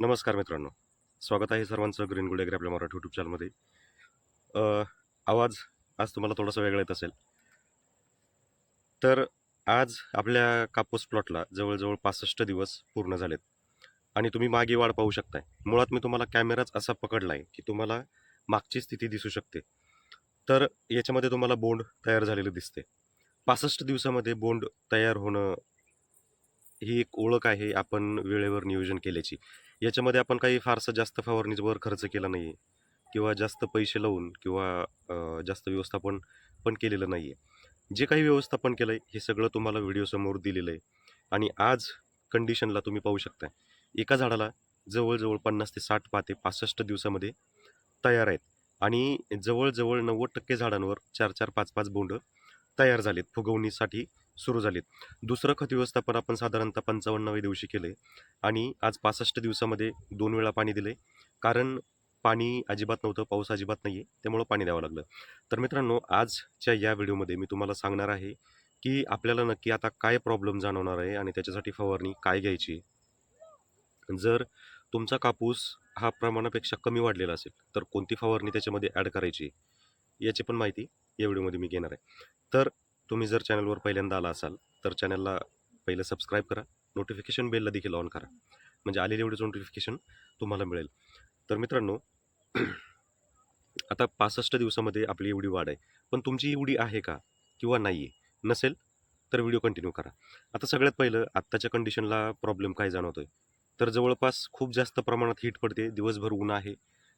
नमस्कार मित्रांनो. स्वागत आहे सर्वांचं ग्रीन गुड आपल्या मराठी यूट्यूब चॅनलमध्ये आवाज आज तुम्हाला थोडासा वेगळा येत असेल. तर आज आपल्या कापूस प्लॉटला जवळजवळ पासष्ट दिवस पूर्ण झालेत. आणि तुम्ही मागे वाढ पाहू शकताय. मुळात मी तुम्हाला कॅमेराच असा पकडला आहे की तुम्हाला मागची स्थिती दिसू शकते. तर याच्यामध्ये तुम्हाला बोंड तयार झालेलं दिसते. पासष्ट दिवसामध्ये बोंड तयार होणं ही एक ओळख आहे आपण वेळेवर नियोजन केल्याची. याच्यामध्ये आपण काही फारसं जास्त फवारणीवर खर्च केला नाही आहे किंवा जास्त पैसे लावून किंवा जास्त व्यवस्थापन पण केलेलं नाही आहे जे काही व्यवस्थापन केलं आहे हे सगळं तुम्हाला व्हिडिओसमोर दिलेलं आहे. आणि आज कंडिशनला तुम्ही पाहू शकता एका झाडाला जवळजवळ पन्नास ते साठ पाते पासष्ट दिवसामध्ये तयार आहेत. आणि जवळजवळ नव्वद टक्के झाडांवर चार चार पाच पाच बोंड तयार झालेत फुगवणीसाठी. सुरू झालीत. दुसरं खत व्यवस्थापन आपण साधारणतः पंचावन्नाव्या दिवशी केले आणि आज पासष्ट दिवसामध्ये दोन वेळा पाणी दिले कारण पाणी अजिबात नव्हतं पाऊस अजिबात नाही आहे त्यामुळं पाणी द्यावं लागलं. तर मित्रांनो आजच्या या व्हिडिओमध्ये मी तुम्हाला सांगणार आहे की आपल्याला नक्की आता काय प्रॉब्लेम जाणवणार आहे आणि त्याच्यासाठी फवारणी काय घ्यायची? जर तुमचा कापूस हा प्रमाणापेक्षा कमी वाढलेला असेल तर कोणती फवारणी त्याच्यामध्ये ॲड करायची? याची पण माहिती या व्हिडिओमध्ये मी घेणार आहे. तर तुम्ही जर चॅनलवर पहिल्यांदा आला असाल तर चॅनलला पहिलं सबस्क्राईब करा नोटिफिकेशन बेलला देखील ऑन करा. म्हणजे आलेली एवढीच नोटिफिकेशन तुम्हाला मिळेल. तर मित्रांनो आता पासष्ट दिवसामध्ये आपली एवढी वाढ आहे. पण तुमची एवढी आहे का किंवा नाही आहे नसेल तर व्हिडिओ कंटिन्यू करा. आता सगळ्यात पहिलं आत्ताच्या कंडिशनला प्रॉब्लेम काय जाणवतो आहे तर जवळपास खूप जास्त प्रमाणात हीट पडते दिवसभर ऊन आहे.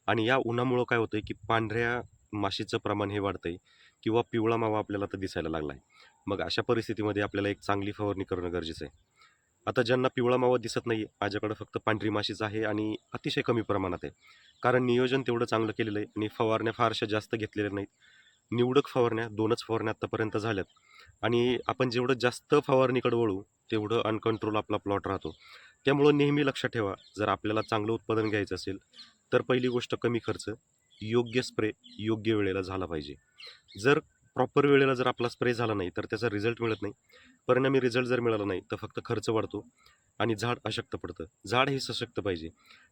आणि या उन्हामुळं काय होतं आहे की पांढऱ्या माशीचं प्रमाण हे वाढतं आहे किंवा पिवळा मावा आपल्याला तर दिसायला लागला आहे मग अशा परिस्थितीमध्ये आपल्याला एक चांगली फवारणी करणं गरजेचं आहे. आता ज्यांना पिवळा मावा दिसत नाही आहे माझ्याकडं फक्त पांढरी माशीच आहे आणि अतिशय कमी प्रमाणात आहे. कारण नियोजन तेवढं चांगलं केलेलं आहे आणि फवारण्या फारशा जास्त घेतलेल्या नाहीत. निवडक फवारण्या दोनच फवारण्या आत्तापर्यंत झाल्यात. आणि आपण जेवढं जास्त फवारणीकडे वळू तेवढं अनकंट्रोल आपला प्लॉट राहतो. त्यामुळं नेहमी लक्षात ठेवा जर आपल्याला चांगलं उत्पादन घ्यायचं असेल तर पहिली गोष्ट कमी खर्च योग्य स्प्रे योग्य वेळेला झाला पाहिजे. जर प्रॉपर वेळेला जर आपला स्प्रे झाला नाही तर त्याचा रिझल्ट मिळत नाही. परिणामी रिझल्ट जर मिळाला नाही तर फक्त खर्च वाढतो आणि झाड अशक्त पडतं. झाड हे सशक्त पाहिजे.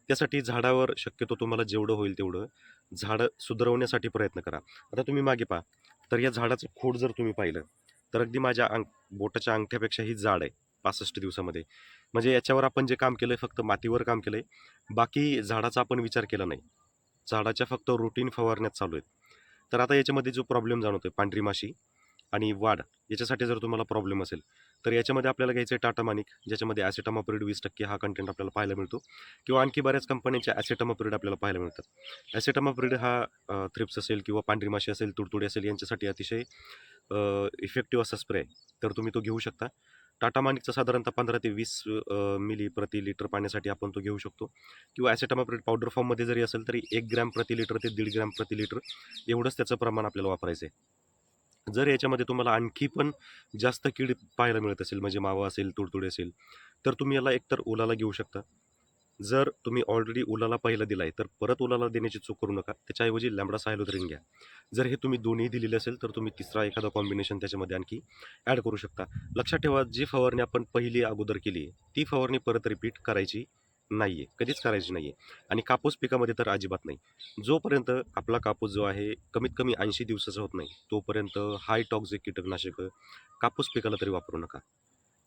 त्यासाठी झाडावर शक्यतो तुम्हाला जेवढं होईल तेवढं झाडं सुधारवण्यासाठी प्रयत्न करा. आता तुम्ही मागे पहा. तर या झाडाचं खोड जर तुम्ही पाहिलं तर अगदी माझ्या अंग बोटाच्या अंगठ्यापेक्षाही जाड आहे पासष्ट दिवसामध्ये. म्हणजे याच्यावर आपण जे काम केलं आहे फक्त मातीवर काम केलं आहे बाकी झाडाचा आपण विचार केला नाही. झाडाच्या फक्त रुटीन फवारण्यात चालू आहेत. तर आता याच्यामध्ये जो प्रॉब्लेम जाणवतो पांढरी माशी आणि वाढ याच्यासाठी जर तुम्हाला प्रॉब्लेम असेल तर याच्यामध्ये आपल्याला घ्यायचं आहे टाटा मानिक ज्याच्यामध्ये ॲसिटामापिरिड वीस टक्के हा कंटेंट आपल्याला पाहायला मिळतो किंवा आणखी बऱ्याच कंपन्यांच्या ॲसिटामापिरिड आपल्याला पाहायला मिळतात. ॲसिटामापिरिड हा थ्रिप्स असेल किंवा पांढरी माशी असेल तुडतुडी असेल यांच्यासाठी अतिशय इफेक्टिव्ह असा स्प्रे आहे. तर तुम्ही तो घेऊ शकता. टाटा मानिकचा साधारणतः पंधरा ते वीस मिली प्रति लिटर पाण्यासाठी आपण तो घेऊ शकतो. किंवा ॲसेटामाप्रेट पावडर फॉर्ममध्ये जरी असेल तरी एक ग्रॅम प्रति लिटर ते दीड ग्रॅम प्रति लिटर एवढंच त्याचं प्रमाण आपल्याला वापरायचं आहे. जर याच्यामध्ये तुम्हाला आणखी पण जास्त कीड पाहायला मिळत असेल म्हणजे मावा असेल तुडतुडे असेल तर तुम्ही याला एकतर ओलाला घेऊ शकता. जर तुम्ही ऑलरेडी उलाला पहिला दिला आहे तर परत उलाला देण्याची चूक करू नका. त्याच्याऐवजी लॅमडा सायलोथरीन घ्या. जर हे तुम्ही दोन्ही दिलेले असेल तर तुम्ही तिसरा एखादा कॉम्बिनेशन त्याच्यामध्ये आणखी ॲड करू शकता. लक्षात ठेवा जी फवारणी आपण पहिली अगोदर केली आहे ती फवारणी परत रिपीट करायची नाही आहे कधीच करायची नाही आहे आणि कापूस पिकामध्ये तर अजिबात नाही. जोपर्यंत आपला कापूस जो आहे कमीत कमी ऐंशी दिवसाचा होत नाही तोपर्यंत हाय टॉक्झिक कीटकनाशकं कापूस पिकाला तरी वापरू नका.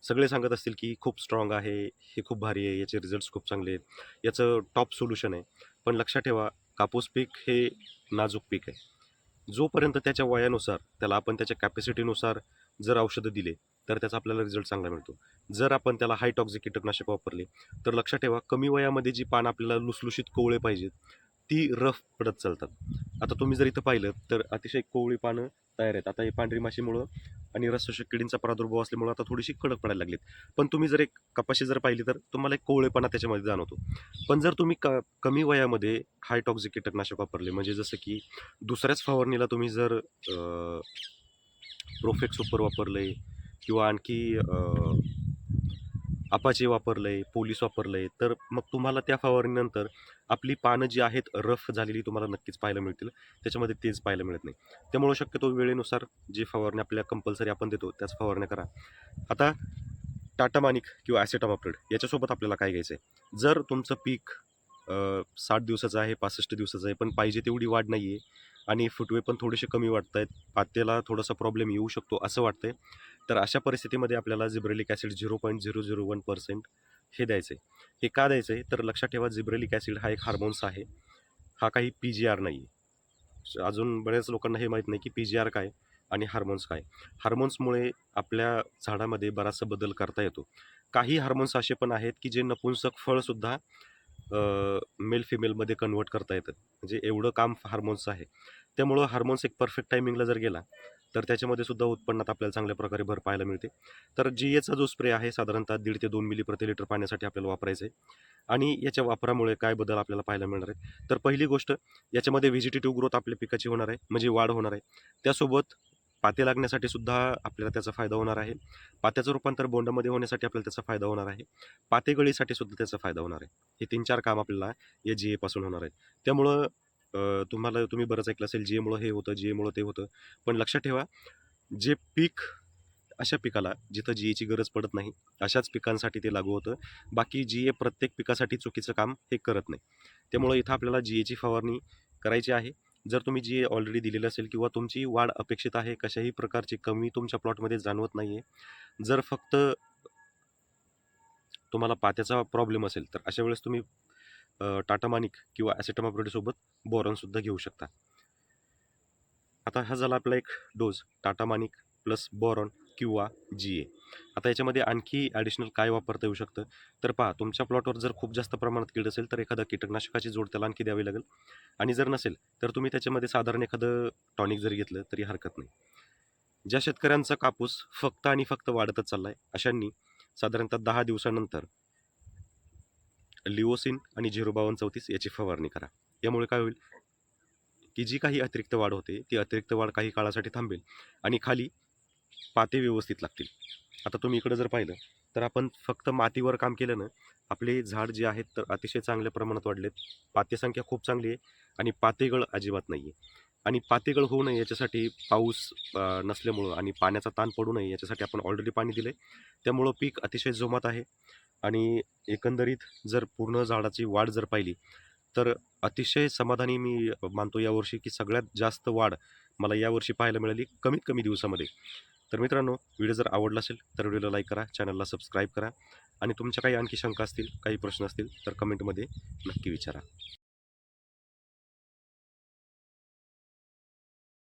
सगळे सांगत असतील की खूप स्ट्रॉंग आहे हे खूप भारी आहे याचे रिझल्ट्स खूप चांगले आहेत. याचं टॉप सोल्युशन आहे. पण लक्षात ठेवा कापूस पीक हे नाजूक पीक आहे. जोपर्यंत त्याच्या वयानुसार त्याला आपण त्याच्या कॅपॅसिटीनुसार जर औषधं दिले तर त्याचा आपल्याला रिझल्ट चांगला मिळतो. जर आपण त्याला हाय टॉक्झिक कीटकनाशक वापरले तर लक्षात ठेवा कमी वयामध्ये जी पानं आपल्याला लुसलुशीत कोवळे पाहिजेत ती रफ पडत चालतात. आता तुम्ही जर इथं पाहिलं तर अतिशय कोवळी पानं तयार आहेत. आता हे पांढरी माशीमुळं आणि रसशोषक किडींचा प्रादुर्भाव असल्यामुळे आता थोडीशी कडक पडायला लागलीत. पण तुम्ही जर एक कपाशी जर पाहिली तर तुम्हाला एक कोवळेपणा त्याच्यामध्ये जाणवतो. पण जर तुम्ही क कमी वयामध्ये हाय टॉक्झिक कीटकनाशक वापरले म्हणजे जसं की दुसऱ्याच फवारणीला तुम्ही जर प्रोफेक्स सुपर वापरले किंवा आणखी अपाचे वापरलंय पोलीस वापरलंय तर मग तुम्हाला त्या फवारणीनंतर आपली पानं जी आहेत रफ झालेली तुम्हाला नक्कीच पाहायला मिळतील. त्याच्यामध्ये तेच पाहायला मिळत नाही. त्यामुळं शक्यतो वेळेनुसार जी फवारणी आपल्याला कंपल्सरी आपण देतो त्याच फवारण्या करा. आता टाटा मानिक किंवा ॲसेटामाप्रिड याच्यासोबत आपल्याला काय घ्यायचं आहे जर तुमचं पीक साठ दिवसाचं आहे पासष्ट दिवसाचं आहे पण पाहिजे तेवढी वाढ नाही आहे आणि फुटवे पण थोडेसे कमी वाटत आहेत पातेला थोडासा प्रॉब्लेम येऊ शकतो असं वाटतंय. तर अशा परिस्थितीमध्ये आपल्याला gibberellic acid zero point zero zero one percent हे द्यायचं आहे हे का द्यायचं आहे तर लक्षात ठेवा जिब्रेलिक ॲसिड हा एक हार्मोन्स आहे. हा काही पी जी आर नाही आहे अजून बऱ्याच लोकांना हे माहीत नाही की पी जी आर काय आणि हार्मोन्स काय. हार्मोन्समुळे आपल्या झाडामध्ये बराचसा बदल करता येतो. काही हार्मोन्स असे पण आहेत की जे नपुंसक फळसुद्धा मेल फिमेलमध्ये कन्वर्ट करता येतं. म्हणजे एवढं काम हार्मोन्सचं आहे. त्यामुळं हार्मोन्स एक परफेक्ट टायमिंगला जर गेला तर त्याच्यामध्ये सुद्धा उत्पन्नात आपल्याला चांगल्या प्रकारे भर पाहायला मिळते. तर जी एचा जो स्प्रे आहे साधारणतः दीड ते दोन मिली प्रति लिटर पाण्यासाठी आपल्याला वापरायचं आहे. आणि याच्या वापरामुळे काय बदल आपल्याला पाहायला मिळणार आहे तर पहिली गोष्ट याच्यामध्ये व्हेजिटेटिव्ह ग्रोथ आपल्या पिकाची होणार आहे म्हणजे वाढ होणार आहे. त्यासोबत पाते लागण्यासाठी सुद्धा आपल्याला त्याचा फायदा होणार आहे. पात्याचं रूपांतर बोंडामध्ये होण्यासाठी आपल्याला त्याचा फायदा होणार आहे. पातेगळीसाठी सुद्धा त्याचा फायदा होणार आहे. हे तीन चार काम आपल्याला या जी एपासून होणार आहे त्यामुळं तुम्हाला तुम्ही बरंच ऐकलं असेल जी एमुळं हे होतं जी एमुळं ते होतं. पण लक्षात ठेवा जे पीक अशा पिकाला जिथं जी एची गरज पडत नाही अशाच पिकांसाठी ते लागू होतं. बाकी जी ए प्रत्येक पिकासाठी चुकीचं काम हे करत नाही. त्यामुळं इथं आपल्याला जी एची फवारणी करायची आहे. जर तुम्ही जी ऑलरेडी दिलेलं असेल किंवा तुमची वाढ अपेक्षित आहे कशाही प्रकारची कमी तुमच्या प्लॉटमध्ये जाणवत नाही आहे जर फक्त तुम्हाला पात्याचा प्रॉब्लेम असेल तर अशा वेळेस तुम्ही टाटा मानिक किंवा ॲसिटमाप्रोडीसोबत बोरॉनसुद्धा घेऊ शकता. आता हा झाला आपला एक डोस टाटा मानिक प्लस बोरॉन. किंवा जी ए आता याच्यामध्ये आणखी ॲडिशनल काय वापरता येऊ शकतं? तर पहा तुमच्या प्लॉटवर जर खूप जास्त प्रमाणात कीड असेल तर एखादा कीटकनाशकाची जोड त्याला आणखी द्यावी लागेल. आणि जर नसेल तर तुम्ही त्याच्यामध्ये साधारण एखादं टॉनिक जरी घेतलं तरी हरकत नाही. ज्या शेतकऱ्यांचा कापूस फक्त आणि फक्त वाढतच चालला आहे अशांनी साधारणतः दहा दिवसानंतर लिओसिन आणि झिरो बावन्न चौतीस याची फवारणी करा. यामुळे काय होईल? की जी काही अतिरिक्त वाढ होते ती अतिरिक्त वाढ काही काळासाठी थांबेल. आणि खाली पाते व्यवस्थित लागतील. आता तुम्ही इकडं जर पाहिलं तर आपण फक्त मातीवर काम केलं ना आपले झाड जे आहेत तर अतिशय चांगल्या प्रमाणात वाढलेत. पाते संख्या खूप चांगली आहे आणि पातेगळ अजिबात नाही आहे आणि पातेगळ होऊ नये याच्यासाठी पाऊस नसल्यामुळं आणि पाण्याचा ताण पडू नये याच्यासाठी आपण ऑलरेडी पाणी दिलं आहे त्यामुळं पीक अतिशय जोमात आहे आणि एकंदरीत जर पूर्ण झाडाची वाढ जर पाहिली तर अतिशय समाधानी मी मानतो यावर्षी की सगळ्यात जास्त वाढ मला यावर्षी पाहायला मिळाली कमीत कमी दिवसामध्ये. तर मित्रांनो व्हिडिओ जर आवडला असेल तर व्हिडिओला लाईक करा चॅनलला सबस्क्राईब करा आणि तुमच्या काही आणखी शंका असतील काही प्रश्न असतील तर कमेंटमध्ये नक्की विचारा.